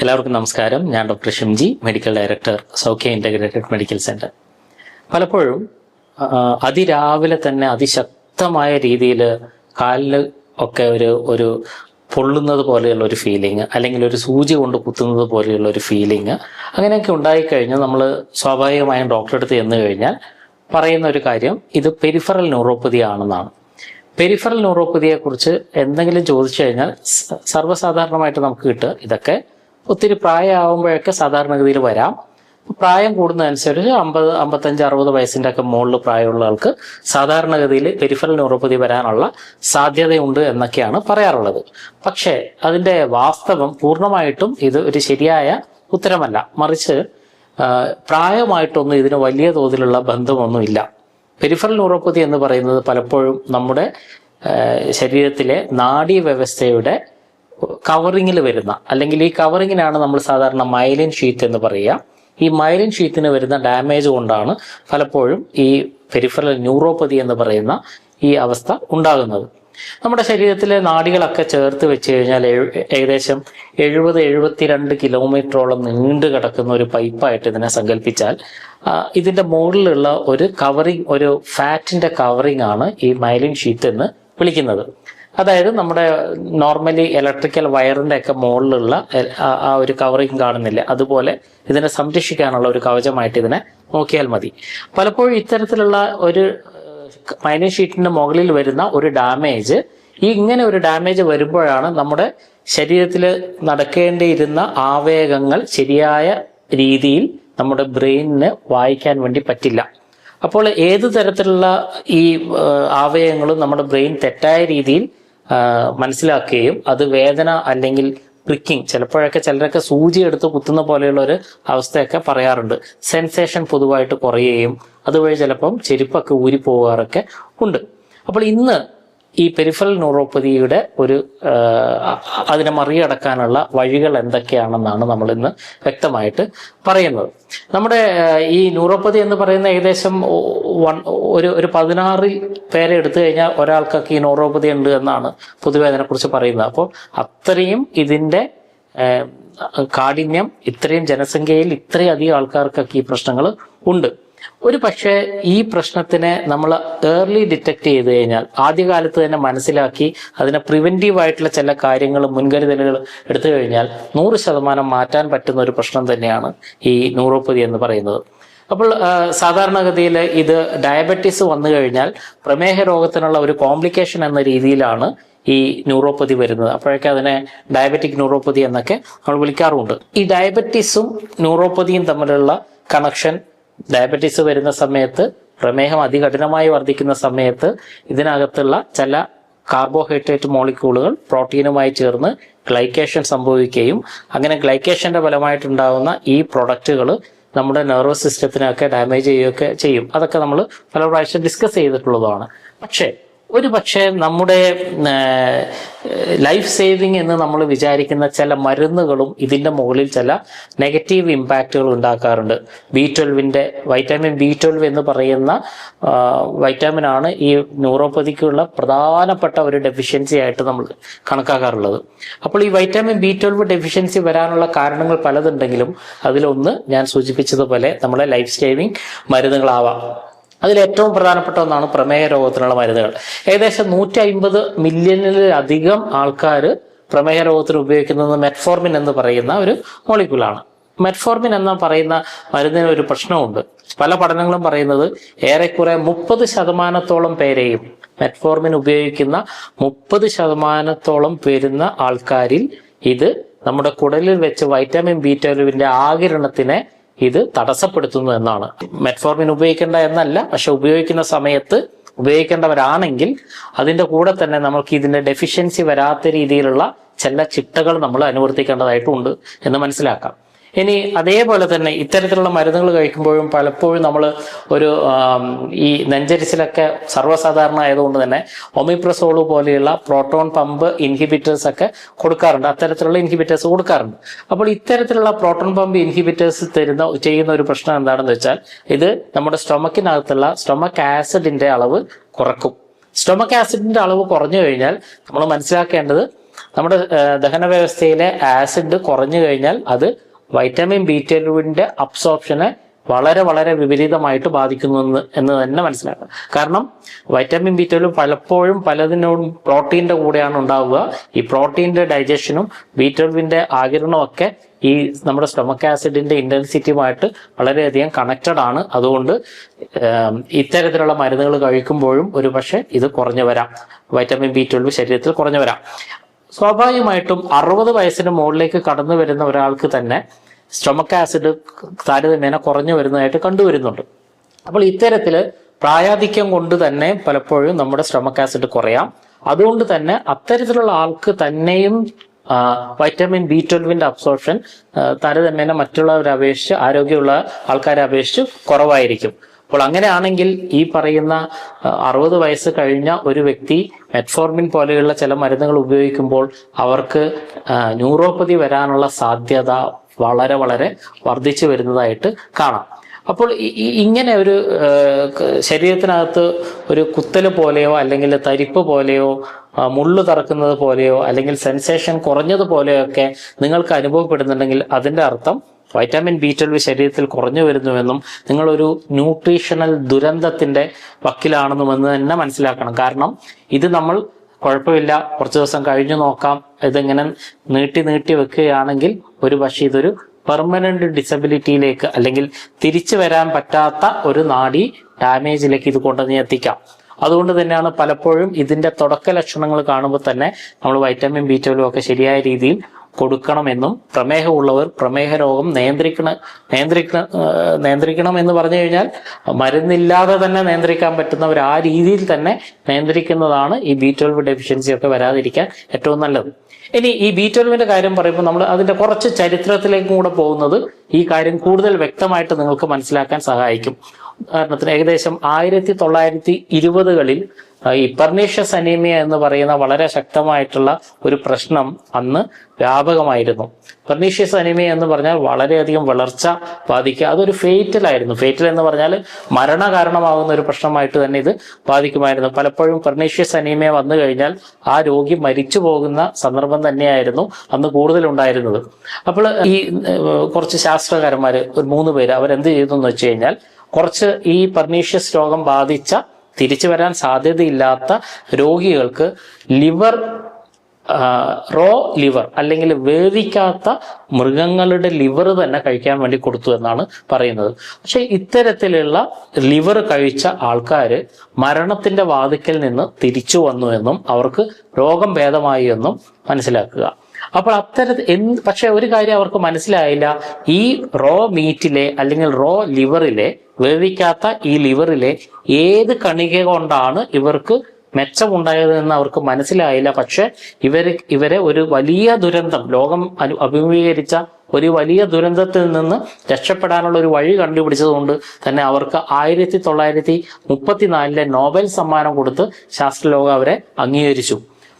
എല്ലാവർക്കും നമസ്കാരം. ഞാൻ doctor Shimji medical director Saukhya integrated medical centre പലപ്പോഴും അതിരാവിലെ തന്നെ അതിശക്തമായ രീതിയിൽ കാലിൽ ഒക്കെ ഒരു ഒരു പൊള്ളുന്നത് പോലെയുള്ള ഒരു ഫീലിംഗ് അല്ലെങ്കിൽ ഒരു സൂചി കൊണ്ട് കുത്തുന്നത് പോലെയുള്ള ഒരു ഫീലിംഗ് അങ്ങനെയൊക്കെ ഉണ്ടായിക്കഴിഞ്ഞാൽ നമ്മൾ സ്വാഭാവികമായും ഡോക്ടറെ അടുത്ത് ചെന്ന് കഴിഞ്ഞാൽ പറയുന്ന ഒരു കാര്യം ഇത് പെരിഫറൽ ന്യൂറോപ്പതി ആണെന്നാണ്. പെരിഫറൽ ന്യൂറോപ്പതിയെക്കുറിച്ച് എന്തെങ്കിലും ചോദിച്ചു കഴിഞ്ഞാൽ സർവസാധാരണമായിട്ട് നമുക്ക് കിട്ടുക ഇതൊക്കെ ഒത്തിരി പ്രായമാകുമ്പോഴൊക്കെ സാധാരണഗതിയിൽ വരാം. പ്രായം കൂടുന്നതനുസരിച്ച് അമ്പത് അമ്പത്തഞ്ച് അറുപത് വയസ്സിന്റെ ഒക്കെ മുകളിൽ പ്രായമുള്ള ആൾക്ക് സാധാരണഗതിയിൽ പെരിഫറൽ ന്യൂറോപ്പതി വരാനുള്ള സാധ്യതയുണ്ട് എന്നൊക്കെയാണ് പറയാറുള്ളത്. പക്ഷേ അതിന്റെ വാസ്തവം പൂർണമായിട്ടും ഇത് ഒരു ശരിയായ ഉത്തരമല്ല. മറിച്ച് പ്രായമായിട്ടൊന്നും ഇതിന് വലിയ തോതിലുള്ള ബന്ധമൊന്നുമില്ല. പെരിഫറൽ ന്യൂറോപ്പതി എന്ന് പറയുന്നത് പലപ്പോഴും നമ്മുടെ ശരീരത്തിലെ നാഡീ വ്യവസ്ഥയുടെ കവറിങ്ങിൽ വരുന്ന അല്ലെങ്കിൽ ഈ കവറിങ്ങിനാണ് നമ്മൾ സാധാരണ മൈലിൻ ഷീറ്റ് എന്ന് പറയുക. ഈ മൈലിൻ ഷീറ്റിന് വരുന്ന ഡാമേജ് കൊണ്ടാണ് പലപ്പോഴും ഈ പെരിഫറൽ ന്യൂറോപ്പതി എന്ന് പറയുന്ന ഈ അവസ്ഥ ഉണ്ടാകുന്നത്. നമ്മുടെ ശരീരത്തിലെ നാടികളൊക്കെ ചേർത്ത് വെച്ച് കഴിഞ്ഞാൽ ഏകദേശം എഴുപത് എഴുപത്തിരണ്ട് കിലോമീറ്ററോളം നീണ്ടു കിടക്കുന്ന ഒരു പൈപ്പായിട്ട് ഇതിനെ സങ്കല്പിച്ചാൽ ഇതിന്റെ മുകളിലുള്ള ഒരു കവറിങ് ഒരു ഫാറ്റിന്റെ കവറിങ് ആണ് ഈ മൈലിൻ ഷീറ്റ് എന്ന് വിളിക്കുന്നത്. അതായത് നമ്മുടെ നോർമലി ഇലക്ട്രിക്കൽ വയറിന്റെ ഒക്കെ മുകളിലുള്ള ആ- ഒരു കവറിങ് കാണുന്നില്ല. അതുപോലെ ഇതിനെ സംരക്ഷിക്കാനുള്ള ഒരു കവചമായിട്ട് ഇതിനെ നോക്കിയാൽ മതി. പലപ്പോഴും ഇത്തരത്തിലുള്ള ഒരു മൈനർ ഷീറ്റിന്റെ മുകളിൽ വരുന്ന ഒരു ഡാമേജ് ഈ ഇങ്ങനെ ഒരു ഡാമേജ് വരുമ്പോഴാണ് നമ്മുടെ ശരീരത്തിൽ നടക്കേണ്ടിയിരുന്ന ആവേഗങ്ങൾ ശരിയായ രീതിയിൽ നമ്മുടെ ബ്രെയിനിന് വായിക്കാൻ വേണ്ടി പറ്റില്ല. അപ്പോൾ ഏത് തരത്തിലുള്ള ഈ ആവേഗങ്ങളും നമ്മുടെ ബ്രെയിൻ തെറ്റായ രീതിയിൽ മനസ്സിലാക്കുകയും അത് വേദന അല്ലെങ്കിൽ പ്രിക്കിങ് ചിലപ്പോഴൊക്കെ ചിലരൊക്കെ സൂചി എടുത്ത് കുത്തുന്ന പോലെയുള്ള ഒരു അവസ്ഥയൊക്കെ പറയാറുണ്ട്. സെൻസേഷൻ പൊതുവായിട്ട് കുറയുകയും അതുവഴി ചിലപ്പം ചെരുപ്പൊക്കെ ഊരിപ്പോകാറൊക്കെ ഉണ്ട്. അപ്പോൾ ഇന്ന് ഈ പെരിഫറൽ ന്യൂറോപ്പതിയുടെ ഒരു അതിനെ മറികടക്കാനുള്ള വഴികൾ എന്തൊക്കെയാണെന്നാണ് നമ്മൾ ഇന്ന് വ്യക്തമായിട്ട് പറയുന്നത്. നമ്മുടെ ഈ ന്യൂറോപ്പതി എന്ന് പറയുന്ന ഏകദേശം ഒരു ഒരു പതിനാറിൽ പേരെ എടുത്തു കഴിഞ്ഞാൽ ഒരാൾക്കൊക്കെ ഈ ന്യൂറോപ്പതി ഉണ്ട് എന്നാണ് പൊതുവെ അതിനെക്കുറിച്ച് പറയുന്നത്. അപ്പോൾ അത്രയും ഇതിന്റെ കാഠിന്യം ഇത്രയും ജനസംഖ്യയിൽ ഇത്രയധികം ആൾക്കാർക്കൊക്കെ ഈ പ്രശ്നങ്ങൾ ഉണ്ട്. ഒരു പക്ഷേ ഈ പ്രശ്നത്തിനെ നമ്മൾ ഏർലി ഡിറ്റക്ട് ചെയ്ത് കഴിഞ്ഞാൽ ആദ്യകാലത്ത് തന്നെ മനസ്സിലാക്കി അതിനെ പ്രിവെന്റീവ് ആയിട്ടുള്ള ചില കാര്യങ്ങൾ മുൻകരുതലുകൾ എടുത്തു കഴിഞ്ഞാൽ നൂറ് ശതമാനം മാറ്റാൻ പറ്റുന്ന ഒരു പ്രശ്നം തന്നെയാണ് ഈ ന്യൂറോപ്പതി എന്ന് പറയുന്നത്. അപ്പോൾ സാധാരണഗതിയിൽ ഇത് ഡയബറ്റീസ് വന്നു കഴിഞ്ഞാൽ പ്രമേഹ രോഗത്തിനുള്ള ഒരു കോംപ്ലിക്കേഷൻ എന്ന രീതിയിലാണ് ഈ ന്യൂറോപ്പതി വരുന്നത്. അപ്പോഴൊക്കെ അതിനെ ഡയബറ്റിക് ന്യൂറോപ്പതി എന്നൊക്കെ നമ്മൾ വിളിക്കാറുണ്ട്. ഈ ഡയബറ്റീസും ന്യൂറോപ്പതിയും തമ്മിലുള്ള കണക്ഷൻ ഡയബറ്റീസ് വരുന്ന സമയത്ത് പ്രമേഹം അതികഠിനമായി വർദ്ധിക്കുന്ന സമയത്ത് ഇതിനകത്തുള്ള ചില കാർബോഹൈഡ്രേറ്റ് മോളിക്യൂളുകൾ പ്രോട്ടീനുമായി ചേർന്ന് ഗ്ലൈക്കേഷൻ സംഭവിക്കുകയും അങ്ങനെ ഗ്ലൈക്കേഷന്റെ ഫലമായിട്ടുണ്ടാകുന്ന ഈ പ്രൊഡക്റ്റുകൾ നമ്മുടെ നെർവസ് സിസ്റ്റത്തിനൊക്കെ ഡാമേജ് ചെയ്യുകയൊക്കെ ചെയ്യും. അതൊക്കെ നമ്മൾ പല പ്രാവശ്യം ഡിസ്കസ് ചെയ്തിട്ടുള്ളതാണ്. പക്ഷേ ഒരു പക്ഷേ നമ്മുടെ ലൈഫ് സേവിങ് എന്ന് നമ്മൾ വിചാരിക്കുന്ന ചില മരുന്നുകളും ഇതിന്റെ മുകളിൽ ചില നെഗറ്റീവ് ഇമ്പാക്റ്റുകൾ ഉണ്ടാക്കാറുണ്ട്. ബി ട്വൽവിന്റെ വൈറ്റാമിൻ ബി ട്വൽവ് എന്ന് പറയുന്ന വൈറ്റാമിൻ ആണ് ഈ ന്യൂറോപ്പതിക്കുള്ള പ്രധാനപ്പെട്ട ഒരു ഡെഫിഷ്യൻസി ആയിട്ട് നമ്മൾ കണക്കാക്കാറുള്ളത്. അപ്പോൾ ഈ വൈറ്റാമിൻ ബി ട്വൽവ് ഡെഫിഷ്യൻസി വരാനുള്ള കാരണങ്ങൾ പലതുണ്ടെങ്കിലും അതിലൊന്ന് ഞാൻ സൂചിപ്പിച്ചതുപോലെ നമ്മളെ ലൈഫ് സേവിങ് മരുന്നുകളാവാം. അതിൽ ഏറ്റവും പ്രധാനപ്പെട്ട ഒന്നാണ് പ്രമേയ രോഗത്തിനുള്ള മരുന്നുകൾ. ഏകദേശം നൂറ്റി അമ്പത് മില്യണിലധികം ആൾക്കാർ പ്രമേഹ രോഗത്തിന് ഉപയോഗിക്കുന്നത് മെറ്റ്ഫോർമിൻ എന്ന് പറയുന്ന ഒരു മോളിക്യൂളാണ് മെറ്റ്ഫോർമിൻ എന്ന് പറയുന്ന മരുന്നിന് ഒരു പ്രശ്നമുണ്ട്. പല പഠനങ്ങളും പറയുന്നത് ഏറെക്കുറെ മുപ്പത് ശതമാനത്തോളം പേരെയും മെറ്റ്ഫോർമിൻ ഉപയോഗിക്കുന്ന മുപ്പത് ശതമാനത്തോളം വരുന്ന ആൾക്കാരിൽ ഇത് നമ്മുടെ കുടലിൽ വെച്ച് വൈറ്റമിൻ ബി ട്വൽവിന്റെ ആകിരണത്തിനെ ഇത് തടസ്സപ്പെടുത്തുന്നു എന്നാണ്. മെറ്റ്ഫോർമിൻ ഉപയോഗിക്കേണ്ട എന്നല്ല പക്ഷെ ഉപയോഗിക്കുന്ന സമയത്ത് ഉപയോഗിക്കേണ്ടവരാണെങ്കിൽ അതിന്റെ കൂടെ തന്നെ നമുക്ക് ഇതിന്റെ ഡെഫിഷ്യൻസി വരാത്ത രീതിയിലുള്ള ചില ചിട്ടകൾ നമ്മൾ അനുവർത്തിക്കേണ്ടതായിട്ടുണ്ട് എന്ന് മനസ്സിലാക്കാം. ഇനി അതേപോലെ തന്നെ ഇത്തരത്തിലുള്ള മരുന്നുകൾ കഴിക്കുമ്പോഴും പലപ്പോഴും നമ്മൾ ഒരു ഈ നെഞ്ചരിച്ചിലൊക്കെ സർവസാധാരണ ആയതുകൊണ്ട് തന്നെ ഒമിപ്രസോൾ പോലെയുള്ള പ്രോട്ടോൺ പമ്പ് ഇൻഹിബിറ്റേഴ്സ് ഒക്കെ കൊടുക്കാറുണ്ട്. അത്തരത്തിലുള്ള ഇൻഹിബിറ്റേഴ്സ് കൊടുക്കാറുണ്ട്. അപ്പോൾ ഇത്തരത്തിലുള്ള പ്രോട്ടോൺ പമ്പ് ഇൻഹിബിറ്റേഴ്സ് തരുന്ന ചെയ്യുന്ന ഒരു പ്രശ്നം എന്താണെന്ന് വെച്ചാൽ ഇത് നമ്മുടെ സ്റ്റൊമക്കിനകത്തുള്ള സ്റ്റൊമക് ആസിഡിന്റെ അളവ് കുറക്കും. സ്റ്റൊമക് ആസിഡിന്റെ അളവ് കുറഞ്ഞു കഴിഞ്ഞാൽ നമ്മൾ മനസ്സിലാക്കേണ്ടത് നമ്മുടെ ദഹന വ്യവസ്ഥയിലെ ആസിഡ് കുറഞ്ഞു കഴിഞ്ഞാൽ അത് വൈറ്റമിൻ ബി ട്വൽവിന്റെ അബ്സോർപ്ഷനെ വളരെ വളരെ വിപരീതമായിട്ട് ബാധിക്കുന്നു എന്ന് തന്നെ മനസ്സിലാക്കുക കാരണം വൈറ്റമിൻ ബി ട്വൽവ് പലപ്പോഴും പലതിനോടും പ്രോട്ടീന്റെ കൂടെയാണ് ഉണ്ടാവുക. ഈ പ്രോട്ടീന്റെ ഡൈജഷനും ബി ട്വൽവിന്റെ ആകിരണവും ഒക്കെ ഈ നമ്മുടെ സ്റ്റൊമക് ആസിഡിന്റെ ഇന്റൻസിറ്റിയുമായിട്ട് വളരെയധികം കണക്റ്റഡ് ആണ്. അതുകൊണ്ട് ഇത്തരത്തിലുള്ള മരുന്നുകൾ കഴിക്കുമ്പോഴും ഒരു പക്ഷേ ഇത് കുറഞ്ഞു വരാം. വൈറ്റമിൻ ബി ട്വൽവ് ശരീരത്തിൽ കുറഞ്ഞു വരാം. സ്വാഭാവികമായിട്ടും അറുപത് വയസ്സിന് മുകളിലേക്ക് കടന്നു വരുന്ന ഒരാൾക്ക് തന്നെ സ്റ്റൊമക് ആസിഡ് താരതമ്യേന കുറഞ്ഞു വരുന്നതായിട്ട് കണ്ടുവരുന്നുണ്ട്. അപ്പോൾ ഇത്തരത്തിൽ പ്രായാധിക്യം കൊണ്ട് തന്നെ പലപ്പോഴും നമ്മുടെ സ്റ്റൊമക് ആസിഡ് കുറയാം. അതുകൊണ്ട് തന്നെ അത്തരത്തിലുള്ള ആൾക്ക് തന്നെയും വൈറ്റമിൻ ബി ട്വൽവിന്റെ അബ്സോർപ്ഷൻ താരതമ്യേന മറ്റുള്ളവരെ അപേക്ഷിച്ച് ആരോഗ്യമുള്ള ആൾക്കാരെ അപേക്ഷിച്ച് കുറവായിരിക്കും. അപ്പോൾ അങ്ങനെയാണെങ്കിൽ ഈ പറയുന്ന അറുപത് വയസ്സ് കഴിഞ്ഞ ഒരു വ്യക്തി മെറ്റ്ഫോർമിൻ പോലെയുള്ള ചില മരുന്നുകൾ ഉപയോഗിക്കുമ്പോൾ അവർക്ക് ന്യൂറോപ്പതി വരാനുള്ള സാധ്യത വളരെ വളരെ വർദ്ധിച്ചു വരുന്നതായിട്ട് കാണാം. അപ്പോൾ ഇങ്ങനെ ഒരു ശരീരത്തിനകത്ത് ഒരു കുത്തൽ പോലെയോ അല്ലെങ്കിൽ തരിപ്പ് പോലെയോ മുള്ളു തറക്കുന്നത് പോലെയോ അല്ലെങ്കിൽ സെൻസേഷൻ കുറഞ്ഞത് പോലെയോ ഒക്കെ നിങ്ങൾക്ക് അനുഭവപ്പെടുന്നുണ്ടെങ്കിൽ അതിന്റെ അർത്ഥം വൈറ്റാമിൻ ബി ട്വൽവ് ശരീരത്തിൽ കുറഞ്ഞു വരുന്നുവെന്നും നിങ്ങളൊരു ന്യൂട്രീഷണൽ ദുരന്തത്തിന്റെ വക്കിലാണെന്നും എന്ന് തന്നെ മനസ്സിലാക്കണം. കാരണം ഇത് നമ്മൾ കുഴപ്പമില്ല കുറച്ച് ദിവസം കഴിഞ്ഞു നോക്കാം ഇതിങ്ങനെ നീട്ടി നീട്ടി വെക്കുകയാണെങ്കിൽ ഒരു പക്ഷേ ഇതൊരു പെർമനന്റ് ഡിസബിലിറ്റിയിലേക്ക് അല്ലെങ്കിൽ തിരിച്ചു വരാൻ പറ്റാത്ത ഒരു നാഡി ഡാമേജിലേക്ക് ഇത് കൊണ്ടുവന്ന് എത്തിക്കാം. അതുകൊണ്ട് തന്നെയാണ് പലപ്പോഴും ഇതിന്റെ തുടക്ക ലക്ഷണങ്ങൾ കാണുമ്പോൾ തന്നെ നമ്മൾ വൈറ്റമിൻ ബി ട്വൽവ് ഒക്കെ ശരിയായ രീതിയിൽ കൊടുക്കണമെന്നും പ്രമേഹമുള്ളവർ പ്രമേഹ രോഗം നിയന്ത്രിക്കണ നിയന്ത്രിക്കണ നിയന്ത്രിക്കണം എന്ന് പറഞ്ഞു കഴിഞ്ഞാൽ മരുന്നില്ലാതെ തന്നെ നിയന്ത്രിക്കാൻ പറ്റുന്നവർ ആ രീതിയിൽ തന്നെ നിയന്ത്രിക്കുന്നതാണ് ഈ ബി ട്വൽവ് ഡെഫിഷ്യൻസി ഒക്കെ വരാതിരിക്കാൻ ഏറ്റവും നല്ലത്. ഇനി ഈ ബി ട്വൽവിന്റെ കാര്യം പറയുമ്പോൾ നമ്മൾ അതിന്റെ കുറച്ച് ചരിത്രത്തിലേക്കും കൂടെ പോകുന്നത് ഈ കാര്യം കൂടുതൽ വ്യക്തമായിട്ട് നിങ്ങൾക്ക് മനസ്സിലാക്കാൻ സഹായിക്കും. ഉദാഹരണത്തിന് ഏകദേശം ആയിരത്തി തൊള്ളായിരത്തി ഇരുപതുകളിൽ ഈ പെർണീഷ്യസ് അനീമിയ എന്ന് പറയുന്ന വളരെ ശക്തമായിട്ടുള്ള ഒരു പ്രശ്നം അന്ന് വ്യാപകമായിരുന്നു. പെർണീഷ്യസ് അനീമിയ എന്ന് പറഞ്ഞാൽ വളരെയധികം വളർച്ച ബാധിക്കുക അതൊരു ഫേറ്റൽ ആയിരുന്നു. ഫേറ്റൽ എന്ന് പറഞ്ഞാൽ മരണ കാരണമാകുന്ന ഒരു പ്രശ്നമായിട്ട് തന്നെ ഇത് ബാധിക്കുമായിരുന്നു. പലപ്പോഴും പെർണീഷ്യസ് അനീമിയ വന്നു കഴിഞ്ഞാൽ ആ രോഗി മരിച്ചു പോകുന്ന സന്ദർഭം തന്നെയായിരുന്നു അന്ന് കൂടുതലുണ്ടായിരുന്നത്. അപ്പോൾ ഈ കുറച്ച് ശാസ്ത്രകാരന്മാർ ഒരു മൂന്ന് പേര് അവരെന്ത് ചെയ്തു എന്ന് വെച്ച് കഴിഞ്ഞാൽ കുറച്ച് ഈ പെർണീഷ്യസ് രോഗം ബാധിച്ച തിരിച്ചു വരാൻ സാധ്യതയില്ലാത്ത രോഗികൾക്ക് ലിവർ റോ ലിവർ അല്ലെങ്കിൽ വേവിക്കാത്ത മൃഗങ്ങളുടെ ലിവർ തന്നെ കഴിക്കാൻ വേണ്ടി കൊടുത്തു എന്നാണ് പറയുന്നത്. പക്ഷെ ഇത്തരത്തിലുള്ള ലിവർ കഴിച്ച ആൾക്കാർ മരണത്തിന്റെ വാതിക്കൽ നിന്ന് തിരിച്ചു വന്നു എന്നും അവർക്ക് രോഗം ഭേദമായി എന്നും മനസ്സിലാക്കുക. അപ്പോൾ അത്തരത്തിൽ എന്ത് പക്ഷെ ഒരു കാര്യം അവർക്ക് മനസ്സിലായില്ല. ഈ റോ മീറ്റിലെ അല്ലെങ്കിൽ റോ ലിവറിലെ വേവിക്കാത്ത ഈ ലിവറിലെ ഏത് കണിക കൊണ്ടാണ് ഇവർക്ക് മെച്ചമുണ്ടായത് എന്ന് അവർക്ക് മനസ്സിലായില്ല. പക്ഷെ ഇവർ ഇവരെ ഒരു വലിയ ദുരന്തം ലോകം അനു അഭിമുഖീകരിച്ച ഒരു വലിയ ദുരന്തത്തിൽ നിന്ന് രക്ഷപ്പെടാനുള്ള ഒരു വഴി കണ്ടുപിടിച്ചതുകൊണ്ട് തന്നെ അവർക്ക് ആയിരത്തി തൊള്ളായിരത്തി മുപ്പത്തിനാലിലെ നോബൽ സമ്മാനം കൊടുത്ത് ശാസ്ത്രലോകം അവരെ അംഗീകരിച്ചു.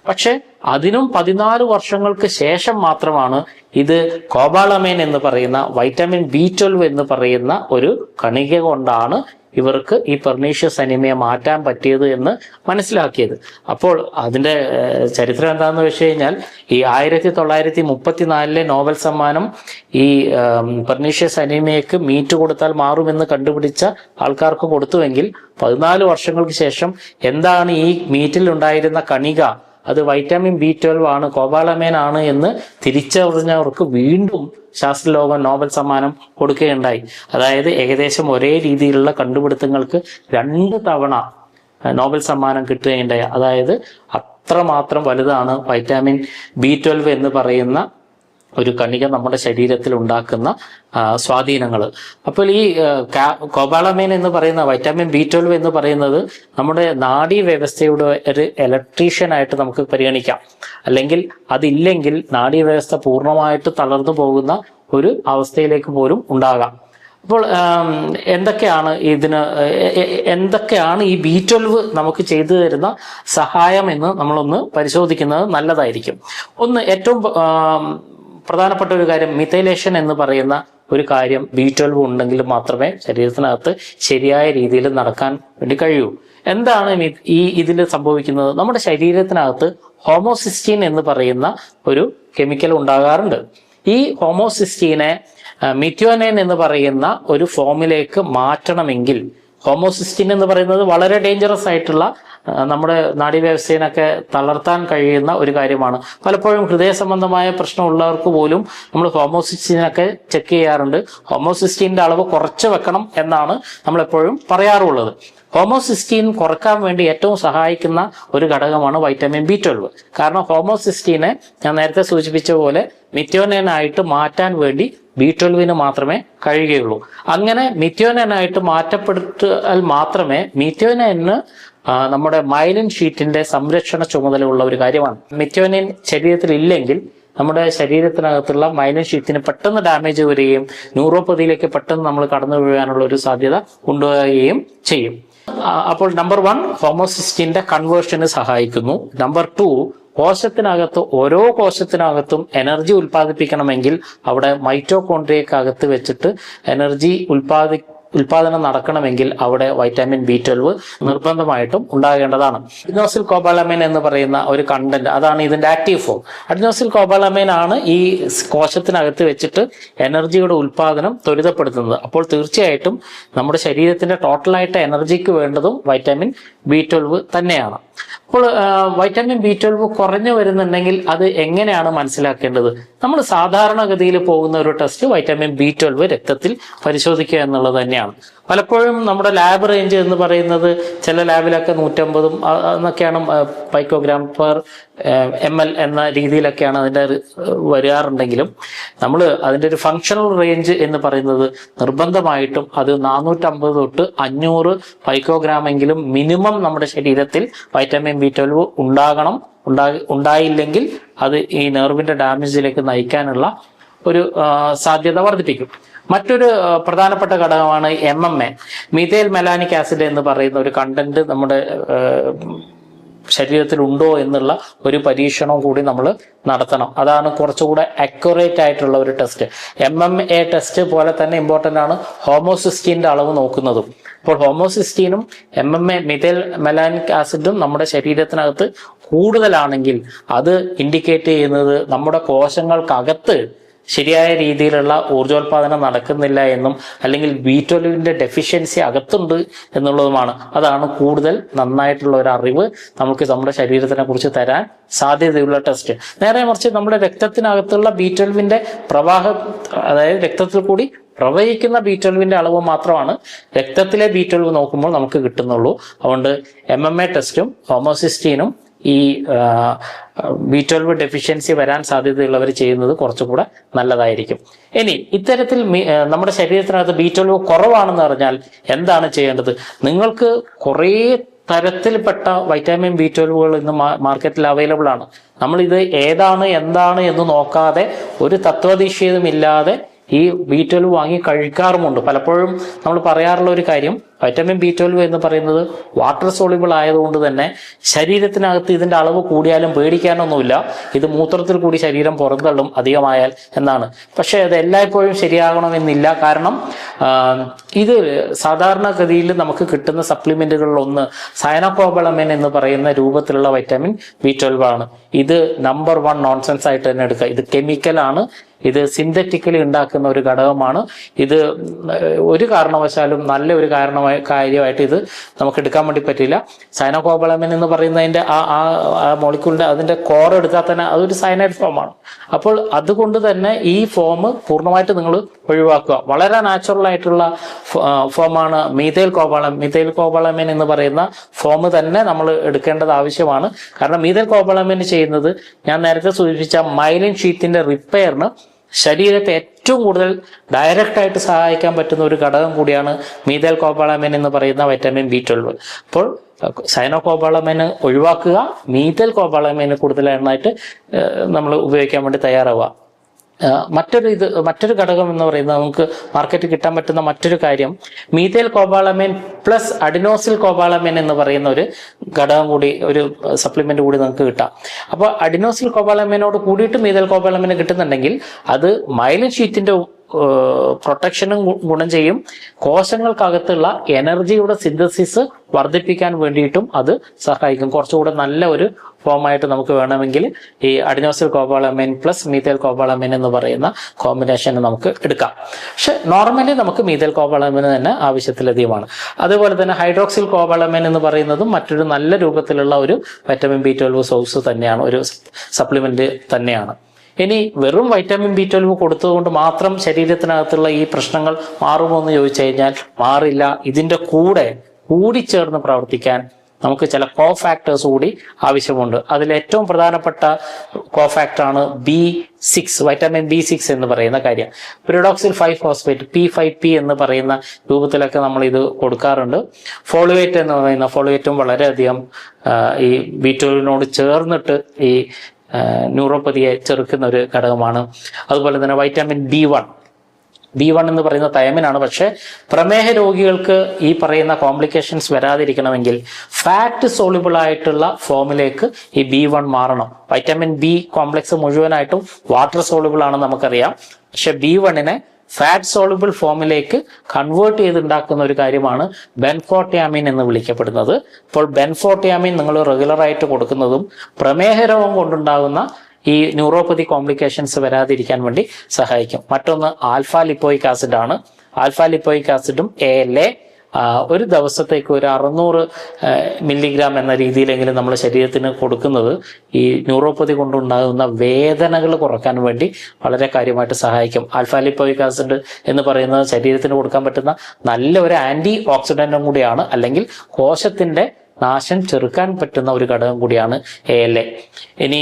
പക്ഷെ അതിനും പതിനാല് വർഷങ്ങൾക്ക് ശേഷം മാത്രമാണ് ഇത് കോബാളമേൻ എന്ന് പറയുന്ന വൈറ്റമിൻ ബി ട്വൽവ് എന്ന് പറയുന്ന ഒരു കണിക കൊണ്ടാണ് ഇവർക്ക് ഈ പെർണീഷ്യസ് അനിമയെ മാറ്റാൻ പറ്റിയത് എന്ന് മനസ്സിലാക്കിയത്. അപ്പോൾ അതിന്റെ ചരിത്രം എന്താണെന്ന് വെച്ച് കഴിഞ്ഞാൽ ഈ ആയിരത്തി തൊള്ളായിരത്തി മുപ്പത്തിനാലിലെ നോബൽ സമ്മാനം ഈ പെർണീഷ്യസ് അനിമയക്ക് മീറ്റ് കൊടുത്താൽ മാറുമെന്ന് കണ്ടുപിടിച്ച ആൾക്കാർക്ക് കൊടുത്തുവെങ്കിൽ പതിനാല് വർഷങ്ങൾക്ക് ശേഷം എന്താണ് ഈ മീറ്റിൽ ഉണ്ടായിരുന്ന കണിക അത് വൈറ്റാമിൻ ബി ട്വൽവ് ആണ് കോബാളമേൻ ആണ് എന്ന് തിരിച്ചറിഞ്ഞവർക്ക് വീണ്ടും ശാസ്ത്രലോകം നോബൽ സമ്മാനം കൊടുക്കുകയുണ്ടായി. അതായത് ഏകദേശം ഒരേ രീതിയിലുള്ള കണ്ടുപിടുത്തങ്ങൾക്ക് രണ്ട് തവണ നോബൽ സമ്മാനം കിട്ടുകയുണ്ടായി. അതായത് അത്രമാത്രം വലുതാണ് വൈറ്റാമിൻ ബി ട്വൽവ് എന്ന് പറയുന്ന ഒരു കണിക നമ്മുടെ ശരീരത്തിൽ ഉണ്ടാക്കുന്ന സ്വാധീനങ്ങൾ അപ്പോൾ ഈ കോബാളമേൻ എന്ന് പറയുന്ന വൈറ്റാമിൻ ബി ട്വൽവ് എന്ന് പറയുന്നത് നമ്മുടെ നാഡീ വ്യവസ്ഥയുടെ ഒരു ഇലക്ട്രീഷ്യൻ ആയിട്ട് നമുക്ക് പരിഗണിക്കാം. അല്ലെങ്കിൽ അതില്ലെങ്കിൽ നാഡീ വ്യവസ്ഥ പൂർണമായിട്ട് തളർന്നു പോകുന്ന ഒരു അവസ്ഥയിലേക്ക് പോലും ഉണ്ടാകാം. അപ്പോൾ എന്തൊക്കെയാണ് ഇതിന് എന്തൊക്കെയാണ് ഈ ബി ട്വൽവ് നമുക്ക് ചെയ്തു തരുന്ന സഹായം എന്ന് നമ്മളൊന്ന് പരിശോധിക്കുന്നത് നല്ലതായിരിക്കും. ഒന്ന് ഏറ്റവും പ്രധാനപ്പെട്ട ഒരു കാര്യം മിഥൈലേഷൻ എന്ന് പറയുന്ന ഒരു കാര്യം ബി ട്വൽവ് ഉണ്ടെങ്കിൽ മാത്രമേ ശരീരത്തിനകത്ത് ശരിയായ രീതിയിൽ നടക്കാൻ വേണ്ടി കഴിയൂ. എന്താണ് ഈ ഇതിൽ സംഭവിക്കുന്നത്? നമ്മുടെ ശരീരത്തിനകത്ത് ഹോമോസിസ്റ്റീൻ എന്ന് പറയുന്ന ഒരു കെമിക്കൽ ഉണ്ടാകാറുണ്ട്. ഈ ഹോമോസിസ്റ്റീനെ മിഥ്യോനൈൻ എന്ന് പറയുന്ന ഒരു ഫോമിലേക്ക് മാറ്റണമെങ്കിൽ ഹോമോസിസ്റ്റീൻ എന്ന് പറയുന്നത് വളരെ ഡേഞ്ചറസ് ആയിട്ടുള്ള നമ്മുടെ നാഡീവ്യവസ്ഥയിനൊക്കെ തളർത്താൻ കഴിയുന്ന ഒരു കാര്യമാണ്. പലപ്പോഴും ഹൃദയ സംബന്ധമായ പ്രശ്നമുള്ളവർക്ക് പോലും നമ്മൾ ഹോമോസിസ്റ്റീനൊക്കെ ചെക്ക് ചെയ്യാറുണ്ട്. ഹോമോസിസ്റ്റീന്റെ അളവ് കുറച്ച് വെക്കണം എന്നാണ് നമ്മളെപ്പോഴും പറയാറുള്ളത്. ഹോമോസിസ്റ്റീൻ കുറയ്ക്കാൻ വേണ്ടി ഏറ്റവും സഹായിക്കുന്ന ഒരു ഘടകമാണ് വൈറ്റമിൻ ബി ട്വൽവ്. കാരണം ഹോമോസിസ്റ്റീനെ ഞാൻ നേരത്തെ സൂചിപ്പിച്ച പോലെ മിഥ്യോനൈനായിട്ട് മാറ്റാൻ വേണ്ടി ബി ട്വൽവിന് മാത്രമേ കഴിയുകയുള്ളൂ. അങ്ങനെ മിഥ്യോനൈനായിട്ട് മാറ്റപ്പെടുത്താൽ മാത്രമേ മിഥ്യോനൈന് ആ, നമ്മുടെ മൈലിൻ ഷീറ്റിന്റെ സംരക്ഷണ ചുമതലയുള്ള ഒരു കാര്യമാണ്. മിഥ്യോനൈൻ ശരീരത്തിൽ ഇല്ലെങ്കിൽ നമ്മുടെ ശരീരത്തിനകത്തുള്ള മൈലിൻ ഷീറ്റിന് പെട്ടെന്ന് ഡാമേജ് വരികയും ന്യൂറോപ്പതിയിലേക്ക് പെട്ടെന്ന് നമ്മൾ കടന്നു വീഴാനുള്ള ഒരു സാധ്യത ഉണ്ടാകുകയും ചെയ്യും. അപ്പോൾ നമ്പർ വൺ ഹോമോസിസ്റ്റിന്റെ കൺവേർഷന് സഹായിക്കുന്നു. നമ്പർ ടു കോശത്തിനകത്ത് ഓരോ കോശത്തിനകത്തും എനർജി ഉൽപ്പാദിപ്പിക്കണമെങ്കിൽ അവിടെ മൈറ്റോകോൺട്രിയക്കകത്ത് വെച്ചിട്ട് എനർജി ഉൽപ്പാദി ഉൽപാദനം നടക്കണമെങ്കിൽ അവിടെ വൈറ്റാമിൻ ബി ട്വൽവ് നിർബന്ധമായിട്ടും ഉണ്ടാകേണ്ടതാണ്. അഡിനോസിൽ കോബാലമൈൻ എന്ന് പറയുന്ന ഒരു കണ്ടന്റ് അതാണ് ഇതിന്റെ ആക്റ്റീവ് ഫോം അഡിനോസിൽ കോബാലമൈൻ ആണ് ഈ കോശത്തിനകത്ത് വെച്ചിട്ട് എനർജിയുടെ ഉൽപാദനം ത്വരിതപ്പെടുത്തുന്നത്. അപ്പോൾ തീർച്ചയായിട്ടും നമ്മുടെ ശരീരത്തിന്റെ ടോട്ടലായിട്ട് എനർജിക്ക് വേണ്ടതും വൈറ്റാമിൻ ബി ട്വൽവ് തന്നെയാണ്. അപ്പോൾ വൈറ്റമിൻ ബി ട്വൽവ് കുറഞ്ഞു വരുന്നുണ്ടെങ്കിൽ അത് എങ്ങനെയാണ് മനസ്സിലാക്കേണ്ടത്? നമ്മൾ സാധാരണഗതിയിൽ പോകുന്ന ഒരു ടെസ്റ്റ് വൈറ്റമിൻ ബി ട്വൽവ് രക്തത്തിൽ പരിശോധിക്കുക എന്നുള്ളത് തന്നെയാണ്. പലപ്പോഴും നമ്മുടെ ലാബ് റേഞ്ച് എന്ന് പറയുന്നത് ചില ലാബിലൊക്കെ നൂറ്റമ്പതും എന്നൊക്കെയാണ് പൈക്കോഗ്രാം പെർ എം എൽ എന്ന രീതിയിലൊക്കെയാണ് അതിന്റെ വരാറുണ്ടെങ്കിലും നമ്മൾ അതിന്റെ ഒരു ഫങ്ഷണൽ റേഞ്ച് എന്ന് പറയുന്നത് നിർബന്ധമായിട്ടും അത് നാനൂറ്റമ്പത് തൊട്ട് അഞ്ഞൂറ് പൈക്കോഗ്രാം എങ്കിലും മിനിമം നമ്മുടെ ശരീരത്തിൽ വൈറ്റമിൻ ബി ട്വൽവ് ഉണ്ടാകണം ഉണ്ടായി ഉണ്ടായില്ലെങ്കിൽ അത് ഈ നെർവിന്റെ ഡാമേജിലേക്ക് നയിക്കാനുള്ള ഒരു സാധ്യത വർദ്ധിപ്പിക്കും. മറ്റൊരു പ്രധാനപ്പെട്ട ഘടകമാണ് M M A methyl malonic acid എന്ന് പറയുന്ന ഒരു കണ്ടന്റ് നമ്മുടെ ശരീരത്തിൽ ഉണ്ടോ എന്നുള്ള ഒരു പരീക്ഷണം കൂടി നമ്മൾ നടത്തണം. അതാണ് കുറച്ചുകൂടെ അക്യുറേറ്റ് ആയിട്ടുള്ള ഒരു test M M A test പോലെ തന്നെ ഇമ്പോർട്ടന്റ് ആണ് ഹോമോസിസ്റ്റീന്റെ അളവ് നോക്കുന്നതും. അപ്പോൾ ഹോമോസിസ്റ്റീനും M M A methyl malonic ആസിഡും നമ്മുടെ ശരീരത്തിനകത്ത് കൂടുതലാണെങ്കിൽ അത് ഇൻഡിക്കേറ്റ് ചെയ്യുന്നത് നമ്മുടെ കോശങ്ങൾക്കകത്ത് ശരിയായ രീതിയിലുള്ള ഊർജോൽപാദനം നടക്കുന്നില്ല എന്നും അല്ലെങ്കിൽ ബി ട്വൽവിന്റെ ഡെഫിഷ്യൻസി അകത്തുണ്ട് എന്നുള്ളതുമാണ്. അതാണ് കൂടുതൽ നന്നായിട്ടുള്ള ഒരു അറിവ് നമുക്ക് നമ്മുടെ ശരീരത്തിനെ കുറിച്ച് തരാൻ സാധ്യതയുള്ള ടെസ്റ്റ് നേരെ മറിച്ച് നമ്മുടെ രക്തത്തിനകത്തുള്ള ബി ട്വൽവിന്റെ പ്രവാഹം അതായത് രക്തത്തിൽ കൂടി പ്രവഹിക്കുന്ന ബി ട്വൽവിന്റെ അളവ് മാത്രമാണ് രക്തത്തിലെ ബി ട്വൽവ് നോക്കുമ്പോൾ നമുക്ക് കിട്ടുന്നുള്ളൂ. അതുകൊണ്ട് എം എം എ ടെസ്റ്റും ഹോമോസിസ്റ്റീനും ഈ ബി ട്വൽവ് ഡെഫിഷ്യൻസി വരാൻ സാധ്യതയുള്ളവർ ചെയ്യുന്നത് കുറച്ചുകൂടെ നല്ലതായിരിക്കും. ഇനി ഇത്തരത്തിൽ നമ്മുടെ ശരീരത്തിനകത്ത് ബി ട്വൽവ് കുറവാണെന്ന് പറഞ്ഞാൽ എന്താണ് ചെയ്യേണ്ടത്? നിങ്ങൾക്ക് കുറേ തരത്തിൽപ്പെട്ട വൈറ്റാമിൻ ബി ട്വൽവുകൾ ഇന്ന് മാർക്കറ്റിൽ അവൈലബിൾ ആണ്. നമ്മൾ ഇത് ഏതാണ് എന്താണ് എന്ന് നോക്കാതെ ഒരു തത്വനിശ്ചയമില്ലാതെ ഈ ബി ട്വൽവ് വാങ്ങി കഴിക്കാറുമുണ്ട്. പലപ്പോഴും നമ്മൾ പറയാറുള്ള ഒരു കാര്യം വൈറ്റമിൻ ബി ട്വൽവ് എന്ന് പറയുന്നത് വാട്ടർ സോളിബിൾ ആയതുകൊണ്ട് തന്നെ ശരീരത്തിനകത്ത് ഇതിന്റെ അളവ് കൂടിയാലും പേടിക്കാനൊന്നുമില്ല. ഇത് മൂത്രത്തിൽ കൂടി ശരീരം പുറന്തള്ളും അധികമായാൽ എന്നാണ്. പക്ഷേ അത് എല്ലായ്പ്പോഴും ശരിയാകണമെന്നില്ല. കാരണം ഇത് സാധാരണഗതിയിൽ നമുക്ക് കിട്ടുന്ന സപ്ലിമെന്റുകളിൽ ഒന്ന് സൈനക്കോബളമിൻ എന്ന് പറയുന്ന രൂപത്തിലുള്ള വൈറ്റമിൻ ബി ട്വൽവ് ആണ്. ഇത് നമ്പർ വൺ നോൺസെൻസ് ആയിട്ട് തന്നെ എടുക്കുക. ഇത് കെമിക്കലാണ് ഇത് സിന്തറ്റിക്കലി ഉണ്ടാക്കുന്ന ഒരു ഘടകമാണ്. ഇത് ഒരു കാരണവശാലും നല്ല ഒരു കാരണമായി കാര്യമായിട്ട് ഇത് നമുക്ക് എടുക്കാൻ വേണ്ടി പറ്റില്ല സൈനോകോബളമിൻ എന്ന് പറയുന്നതിന്റെ ആ ആ മോളിക്കൂളിന്റെ അതിന്റെ കോർ എടുത്താൽ തന്നെ അതൊരു സൈനൈഡ് ഫോമാണ് അപ്പോൾ അതുകൊണ്ട് തന്നെ ഈ ഫോം പൂർണമായിട്ട് നിങ്ങൾ ഒഴിവാക്കുക. വളരെ നാച്ചുറൽ ആയിട്ടുള്ള ഫോമാണ് മീതൈൽ കോബളം മീതൈൽ കോബളമിൻ എന്ന് പറയുന്ന ഫോം തന്നെ നമ്മൾ എടുക്കേണ്ടത് ആവശ്യമാണ്. കാരണം മീതൈൽ കോബളമിൻ ചെയ്യുന്നത് ഞാൻ നേരത്തെ സൂചിപ്പിച്ച മൈലിൻ ഷീറ്റിന്റെ റിപ്പയറിന് ശരീരത്തെ ഏറ്റവും കൂടുതൽ ഡയറക്റ്റായിട്ട് സഹായിക്കാൻ പറ്റുന്ന ഒരു ഘടകം കൂടിയാണ് മീതൽ കോപാളമൻ എന്ന് പറയുന്ന വൈറ്റമിൻ ബി ട്വൽവ് അപ്പോൾ സൈനോ കോബാളമിന് ഒഴിവാക്കുക മീതൽ കോപാളമന് കൂടുതൽ എണ്ണായിട്ട് നമ്മൾ ഉപയോഗിക്കാൻ വേണ്ടി തയ്യാറാവുക. മറ്റൊരു ഇത് മറ്റൊരു ഘടകം എന്ന് പറയുന്നത് നമുക്ക് മാർക്കറ്റിൽ കിട്ടാൻ പറ്റുന്ന മറ്റൊരു കാര്യം മീതേൽ കോബാളമേൻ പ്ലസ് അഡിനോസിൽ കോബാളമേൻ എന്ന് പറയുന്ന ഒരു ഘടകം കൂടി ഒരു സപ്ലിമെന്റ് കൂടി നമുക്ക് കിട്ടാം. അപ്പോൾ അഡിനോസിൽ കോബാളമേനോട് കൂടിയിട്ട് മീതേൽ കോബാളമേന് കിട്ടുന്നുണ്ടെങ്കിൽ അത് മൈലിൻ ഷീറ്റിന്റെ പ്രൊട്ടക്ഷനും ഗുണം ചെയ്യും. കോശങ്ങൾക്കകത്തുള്ള എനർജിയുടെ സിന്തസിസ് വർദ്ധിപ്പിക്കാൻ വേണ്ടിയിട്ടും അത് സഹായിക്കും. കുറച്ചുകൂടെ നല്ല ഒരു ഫോമായിട്ട് നമുക്ക് വേണമെങ്കിൽ ഈ അഡിനോസിൽ കോബാളമൈൻ പ്ലസ് മീതേൽ കോബാളമൈൻ എന്ന് പറയുന്ന കോമ്പിനേഷൻ നമുക്ക് എടുക്കാം. പക്ഷെ നോർമലി നമുക്ക് മീതേൽ കോബാളമൈൻ തന്നെ ആവശ്യത്തിലധികമാണ്. അതുപോലെ തന്നെ ഹൈഡ്രോക്സിൽ കോബാളമൈൻ എന്ന് പറയുന്നതും മറ്റൊരു നല്ല രൂപത്തിലുള്ള ഒരു വൈറ്റമിൻ ബി ട്വൽവ് സോഴ്സ് തന്നെയാണ് ഒരു സപ്ലിമെന്റ് തന്നെയാണ്. ഇനി വെറും വൈറ്റമിൻ ബി ട്വൽവ് കൊടുത്തതുകൊണ്ട് മാത്രം ശരീരത്തിനകത്തുള്ള ഈ പ്രശ്നങ്ങൾ മാറുമോ എന്ന് ചോദിച്ചു കഴിഞ്ഞാൽ മാറില്ല. ഇതിന്റെ കൂടെ കൂടിച്ചേർന്ന് പ്രവർത്തിക്കാൻ നമുക്ക് ചില കോ ഫാക്ടേഴ്സ് കൂടി ആവശ്യമുണ്ട്. അതിൽ ഏറ്റവും പ്രധാനപ്പെട്ട കോ ഫാക്ടറാണ് B six vitamin B six എന്ന് പറയുന്ന കാര്യം. Pyridoxal five phosphate P five P എന്ന് പറയുന്ന രൂപത്തിലൊക്കെ നമ്മൾ ഇത് കൊടുക്കാറുണ്ട്. ഫോളുവേറ്റ് എന്ന് പറയുന്ന ഫോളുവേറ്റും വളരെയധികം ഈ ബി ട്വൽവിനോട് ചേർന്നിട്ട് ഈ ന്യൂറോപ്പതിയെ ചെറുക്കുന്ന ഒരു ഘടകമാണ്. അതുപോലെ തന്നെ vitamin B one. B one എന്ന് പറയുന്ന തൈമിനാണ് പക്ഷേ പ്രമേഹ രോഗികൾക്ക് ഈ പറയുന്ന കോംപ്ലിക്കേഷൻസ് വരാതിരിക്കണമെങ്കിൽ ഫാറ്റ് സോളിബിൾ ആയിട്ടുള്ള ഫോമിലേക്ക് ഈ ബി വൺ മാറണം. വൈറ്റമിൻ ബി കോംപ്ലക്സ് മുഴുവനായിട്ടും വാട്ടർ സോളിബിൾ ആണെന്ന് നമുക്കറിയാം. പക്ഷെ ബി വണ്ണിനെ ഫാറ്റ് സോളിബിൾ ഫോമിലേക്ക് കൺവേർട്ട് ചെയ്തുണ്ടാക്കുന്ന ഒരു കാര്യമാണ് ബെൻഫോർട്ടിയാമിൻ എന്ന് വിളിക്കപ്പെടുന്നത്. ഇപ്പോൾ ബെൻഫോർട്ടിയാമിൻ നിങ്ങൾ റെഗുലറായിട്ട് കൊടുക്കുന്നതും പ്രമേഹ രോഗം കൊണ്ടുണ്ടാകുന്ന ഈ ന്യൂറോപ്പതി കോംപ്ലിക്കേഷൻസ് വരാതിരിക്കാൻ വേണ്ടി സഹായിക്കും. മറ്റൊന്ന് ആൽഫ ലിപ്പോയിക് ആസിഡ് ആണ്. ആൽഫ ലിപ്പോയിക് ആസിഡും എ എൽ എ ഒരു ദിവസത്തേക്ക് ഒരു അറുന്നൂറ് മില്ലിഗ്രാം എന്ന രീതിയിലെങ്കിലും നമ്മുടെ ശരീരത്തിന് കൊടുക്കുന്നത് ഈ ന്യൂറോപ്പതി കൊണ്ടുണ്ടാകുന്ന വേദനകൾ കുറയ്ക്കാൻ വേണ്ടി വളരെ കാര്യമായിട്ട് സഹായിക്കും. ആൽഫാലിപ്പോയിക് ആസിഡ് എന്ന് പറയുന്നത് ശരീരത്തിന് കൊടുക്കാൻ പറ്റുന്ന നല്ല ഒരു ആന്റി ഓക്സിഡന്റും കൂടിയാണ്. അല്ലെങ്കിൽ കോശത്തിന്റെ നാശം ചെറുക്കാൻ പറ്റുന്ന ഒരു ഘടകം കൂടിയാണ് എ ഇനി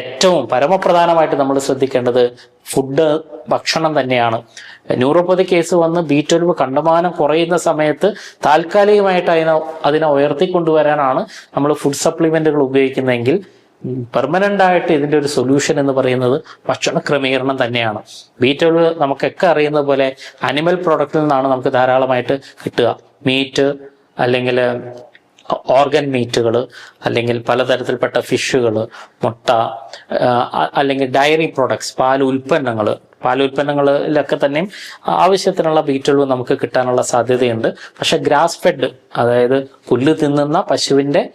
ഏറ്റവും പരമപ്രധാനമായിട്ട് നമ്മൾ ശ്രദ്ധിക്കേണ്ടത് ഫുഡ് ഭക്ഷണം തന്നെയാണ്. ന്യൂറോപ്പതി കേസ് വന്ന് ബി ട്വൽവ് കണ്ടമാനം കുറയുന്ന സമയത്ത് താൽക്കാലികമായിട്ട് അതിനെ അതിനെ ഉയർത്തിക്കൊണ്ടുവരാനാണ് നമ്മൾ ഫുഡ് സപ്ലിമെന്റുകൾ ഉപയോഗിക്കുന്നതെങ്കിൽ പെർമനന്റ് ആയിട്ട് ഇതിന്റെ ഒരു സൊല്യൂഷൻ എന്ന് പറയുന്നത് ഭക്ഷണ ക്രമീകരണം തന്നെയാണ്. ബി ട്വൽവ് നമുക്കൊക്കെ അറിയുന്ന പോലെ അനിമൽ പ്രോഡക്റ്റിൽ നിന്നാണ് നമുക്ക് ധാരാളമായിട്ട് കിട്ടുക. മീറ്റ് അല്ലെങ്കിൽ ഓർഗൻ മീറ്റുകൾ അല്ലെങ്കിൽ പലതരത്തിൽപ്പെട്ട ഫിഷുകൾ മുട്ട അല്ലെങ്കിൽ ഡയറി പ്രോഡക്ട്സ് പാൽ ഉൽപ്പന്നങ്ങൾ പാൽ ഉൽപ്പന്നങ്ങളിലൊക്കെ തന്നെയും ആവശ്യത്തിനുള്ള ബീറ്റുകൾ നമുക്ക് കിട്ടാനുള്ള സാധ്യതയുണ്ട്. പക്ഷെ ഗ്രാസ് ഫെഡ് അതായത് പുല്ല് തിന്നുന്ന പശുവിന്റെ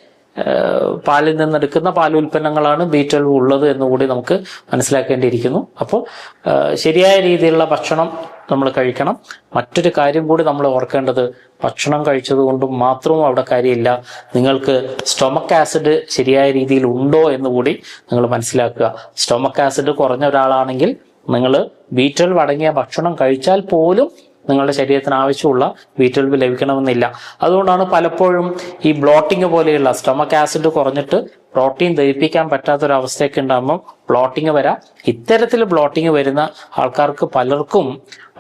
പാലിൽ നിന്നെടുക്കുന്ന പാൽ ഉൽപ്പന്നങ്ങളാണ് ട്വൽവ് ഉള്ളത് എന്നുകൂടി നമുക്ക് മനസ്സിലാക്കേണ്ടിയിരിക്കുന്നു. അപ്പോൾ ശരിയായ രീതിയിലുള്ള ഭക്ഷണം നമ്മൾ കഴിക്കണം. മറ്റൊരു കാര്യം കൂടി നമ്മൾ ഓർക്കേണ്ടത് ഭക്ഷണം കഴിച്ചത് കൊണ്ടും മാത്രവും അവിടെ കാര്യമില്ല. നിങ്ങൾക്ക് സ്റ്റൊമക് ആസിഡ് ശരിയായ രീതിയിൽ ഉണ്ടോ എന്ന് കൂടി നിങ്ങൾ മനസ്സിലാക്കുക. സ്റ്റൊമക് ആസിഡ് കുറഞ്ഞ ഒരാളാണെങ്കിൽ നിങ്ങൾ ബീറ്റൽ അടങ്ങിയ ഭക്ഷണം കഴിച്ചാൽ പോലും നിങ്ങളുടെ ശരീരത്തിന് ആവശ്യമുള്ള ബി ട്വൽവ് ലഭിക്കണമെന്നില്ല. അതുകൊണ്ടാണ് പലപ്പോഴും ഈ ബ്ലോട്ടിങ് പോലെയുള്ള സ്റ്റൊമക് ആസിഡ് കുറഞ്ഞിട്ട് പ്രോട്ടീൻ ദഹിപ്പിക്കാൻ പറ്റാത്തൊരവസ്ഥയൊക്കെ ഉണ്ടാകുമ്പോൾ ബ്ലോട്ടിങ് വരാം. ഇത്തരത്തിൽ ബ്ലോട്ടിങ് വരുന്ന ആൾക്കാർക്ക് പലർക്കും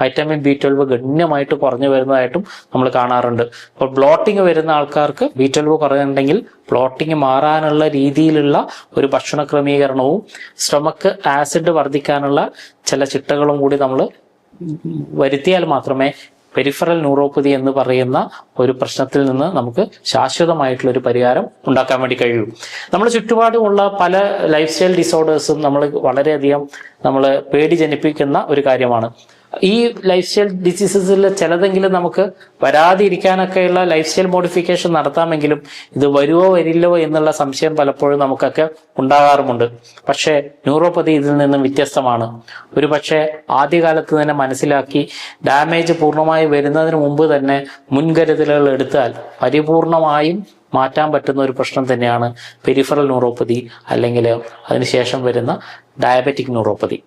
വൈറ്റമിൻ ബി ട്വൽവ് ഗണ്യമായിട്ട് കുറഞ്ഞു വരുന്നതായിട്ടും നമ്മൾ കാണാറുണ്ട്. അപ്പോൾ ബ്ലോട്ടിങ് വരുന്ന ആൾക്കാർക്ക് ബി ട്വൽവ് കുറഞ്ഞിട്ടുണ്ടെങ്കിൽ ബ്ലോട്ടിങ് മാറാനുള്ള രീതിയിലുള്ള ഒരു ഭക്ഷണ ക്രമീകരണവും സ്റ്റൊമക്ക് ആസിഡ് വർദ്ധിക്കാനുള്ള ചില ചിട്ടകളും കൂടി നമ്മൾ വരുത്തിയാൽ മാത്രമേ പെരിഫറൽ ന്യൂറോപ്പതി എന്ന് പറയുന്ന ഒരു പ്രശ്നത്തിൽ നിന്ന് നമുക്ക് ശാശ്വതമായിട്ടുള്ള ഒരു പരിഹാരം ഉണ്ടാക്കാൻ വേണ്ടി കഴിയൂ. നമ്മുടെ ചുറ്റുപാടുമുള്ള പല ലൈഫ് സ്റ്റൈൽ ഡിസോർഡേഴ്സും നമ്മൾ വളരെയധികം നമ്മൾ പേടി ജനിപ്പിക്കുന്ന ഒരു കാര്യമാണ്. ഈ ലൈഫ് സ്റ്റൈൽ ഡിസീസസിൽ ചിലതെങ്കിലും നമുക്ക് വരാതിരിക്കാനൊക്കെയുള്ള ലൈഫ് സ്റ്റൈൽ മോഡിഫിക്കേഷൻ നടത്താമെങ്കിലും ഇത് വരുവോ വരില്ലോ എന്നുള്ള സംശയം പലപ്പോഴും നമുക്കൊക്കെ ഉണ്ടാകാറുമുണ്ട്. പക്ഷേ ന്യൂറോപ്പതി ഇതിൽ നിന്നും വ്യത്യസ്തമാണ്. ഒരു പക്ഷേ ആദ്യകാലത്ത് തന്നെ മനസ്സിലാക്കി ഡാമേജ് പൂർണമായി വരുന്നതിന് മുമ്പ് തന്നെ മുൻകരുതലുകൾ എടുത്താൽ പരിപൂർണമായും മാറ്റാൻ പറ്റുന്ന ഒരു പ്രശ്നം തന്നെയാണ് പെരിഫറൽ ന്യൂറോപ്പതി അല്ലെങ്കിൽ അതിനുശേഷം വരുന്ന ഡയബറ്റിക് ന്യൂറോപ്പതി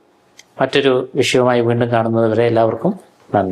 മറ്റൊരു വിഷയവുമായി വീണ്ടും കാണുന്നത് വരെ എല്ലാവർക്കും നന്ദി.